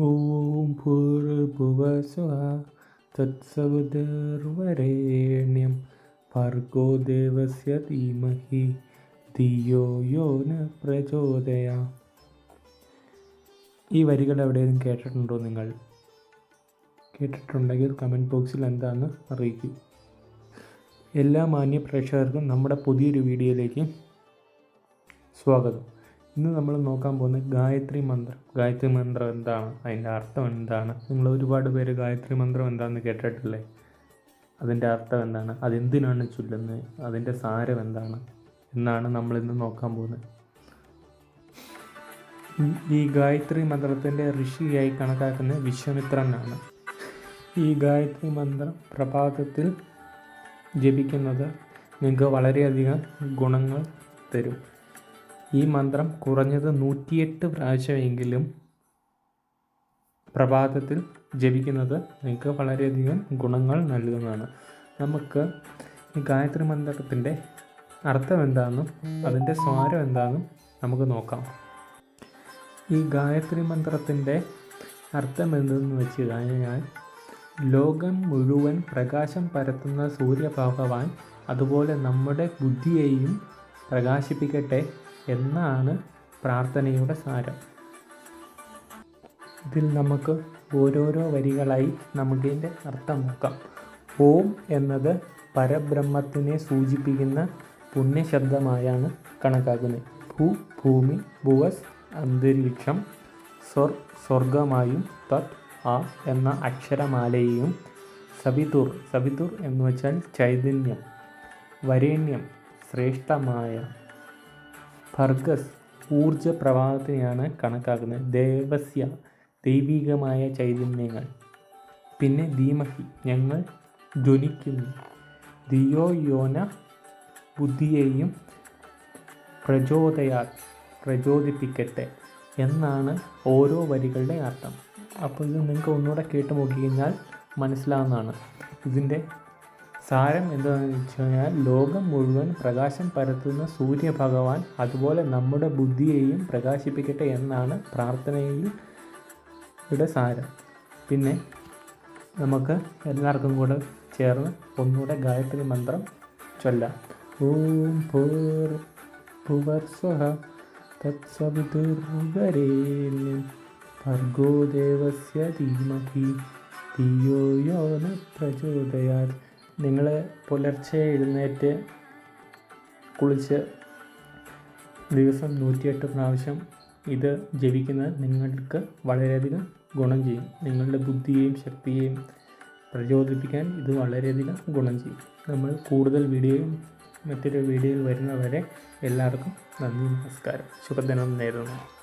ഓം ഭൂർഭുവസ്വ തത്സവദേർവരേണ്യം ഭർഗോ ദേവസ്യ ധീമഹി ധിയോ യോ ന പ്രചോദയ. ഈ വരികൾ എവിടെയെങ്കിലും കേട്ടിട്ടുണ്ടോ നിങ്ങൾ? കേട്ടിട്ടുണ്ടെങ്കിൽ കമന്റ് ബോക്സിൽ എന്താണെന്ന് അറിയിക്കൂ. എല്ലാ മാന്യ പ്രേക്ഷകർക്കും നമ്മുടെ പുതിയൊരു വീഡിയോയിലേക്ക് സ്വാഗതം. ഇന്ന് നമ്മൾ നോക്കാൻ പോകുന്നത് ഗായത്രി മന്ത്രം. ഗായത്രി മന്ത്രം എന്താണ്? അതിന്റെ അർത്ഥം എന്താണ്? നിങ്ങൾ ഒരുപാട് പേര് ഗായത്രി മന്ത്രം എന്താണെന്ന് കേട്ടിട്ടില്ലേ? അതിന്റെ അർത്ഥം എന്താണ്? അതെന്തിനാണ് ചൊല്ലുന്നത് അതിന്റെ സാരം എന്താണ്? എന്നാണ് നമ്മൾ ഇന്ന് നോക്കാൻ പോകുന്നത്. ഈ ഗായത്രി മന്ത്രത്തിന്റെ ഋഷിയായി കണക്കാക്കുന്ന വിശ്വമിത്രനാണ്. ഈ ഗായത്രി മന്ത്രം പ്രഭാതത്തിൽ ജപിക്കുന്നത് നിങ്ങൾക്ക് വളരെയധികം ഗുണങ്ങൾ തരും. ഈ മന്ത്രം കുറഞ്ഞത് നൂറ്റിയെട്ട് പ്രാവശ്യമെങ്കിലും പ്രഭാതത്തിൽ ജപിക്കുന്നത് നിങ്ങൾക്ക് വളരെയധികം ഗുണങ്ങൾ നൽകുന്നതാണ്. നമുക്ക് ഈ ഗായത്രി മന്ത്രത്തിന്റെ അർത്ഥം എന്താണെന്നും അതിന്റെ സ്വാരം എന്താണെന്നും നമുക്ക് നോക്കാം. ഈ ഗായത്രി മന്ത്രത്തിന്റെ അർത്ഥം എന്തെന്ന് വെച്ച് കഴിഞ്ഞാൽ ലോകം മുഴുവൻ പ്രകാശം പരത്തുന്ന സൂര്യഭഗവാൻ അതുപോലെ നമ്മുടെ ബുദ്ധിയെയും പ്രകാശിപ്പിക്കട്ടെ എന്നാണ് പ്രാർത്ഥനയുടെ സാരം. ഇതിൽ നമുക്ക് ഓരോരോ വരികളായി നമുക്കിതിന്റെ അർത്ഥം നോക്കാം ഓം എന്നത് പരബ്രഹ്മത്തിനെ സൂചിപ്പിക്കുന്ന പുണ്യശബ്ദമായാണ് കണക്കാക്കുന്നത്. ഭൂ ഭൂമി ഭുവസ് അന്തരീക്ഷം സ്വർ സ്വർഗമായും തത് ആ എന്ന അക്ഷരമാലയെയും സബിതുർ സബിതുർ എന്ന് വെച്ചാൽ ചൈതന്യം വരേണ്യം ശ്രേഷ്ഠമായ ഭർഗസ് ഊർജ പ്രവാഹത്തിനെയാണ് കണക്കാക്കുന്നത്. ദേവസ്യ ദൈവികമായ ചൈതന്യങ്ങൾ. പിന്നെ ധീമഹി ഞങ്ങൾ ധ്വനിക്കുന്നു. ദിയോ യോന ബുദ്ധിയെയും പ്രചോദയാ പ്രചോദിപ്പിക്കട്ടെ എന്നാണ് ഓരോ വരികളുടെ അർത്ഥം. അപ്പോൾ ഇത് നിങ്ങൾക്ക് ഒന്നുകൂടെ കേട്ട് നോക്കിക്കഴിഞ്ഞാൽ മനസ്സിലാവുന്നതാണ്. ഇതിന്റെ സാരം എന്താണെന്ന് വെച്ച് കഴിഞ്ഞാൽ ലോകം മുഴുവൻ പ്രകാശം പരത്തുന്ന സൂര്യഭഗവാൻ അതുപോലെ നമ്മുടെ ബുദ്ധിയെയും പ്രകാശിപ്പിക്കട്ടെ എന്നാണ് പ്രാർത്ഥനയിൽ ഇവിടെ സാരം. പിന്നെ നമുക്ക് എല്ലാവർക്കും കൂടെ ചേർന്ന് ഒന്നുകൂടെ ഗായത്രി മന്ത്രം ചൊല്ലാം. ഓം ഭൂർ ഭുവർ സ്വഹ തത്സവിതുർവരേണ്യം ഭർഗോ ദേവസ്യ ധീമഹി. ധിയോ യോ ന പ്രചോദയാൽ നിങ്ങൾ പുലർച്ചെ എഴുന്നേറ്റ് കുളിച്ച് ദിവസം നൂറ്റിയെട്ട് പ്രാവശ്യം ഇത് ജപിക്കുന്നത് നിങ്ങൾക്ക് വളരെയധികം ഗുണം ചെയ്യും. നിങ്ങളുടെ ബുദ്ധിയെയും ശക്തിയെയും പ്രചോദിപ്പിക്കാൻ ഇത് വളരെയധികം ഗുണം ചെയ്യും. നമ്മൾ കൂടുതൽ വീഡിയോയും മറ്റൊരു വീഡിയോയിൽ വരുന്നവരെ എല്ലാവർക്കും നന്ദി നമസ്കാരം. ശുഭദിനം നേരുന്നു.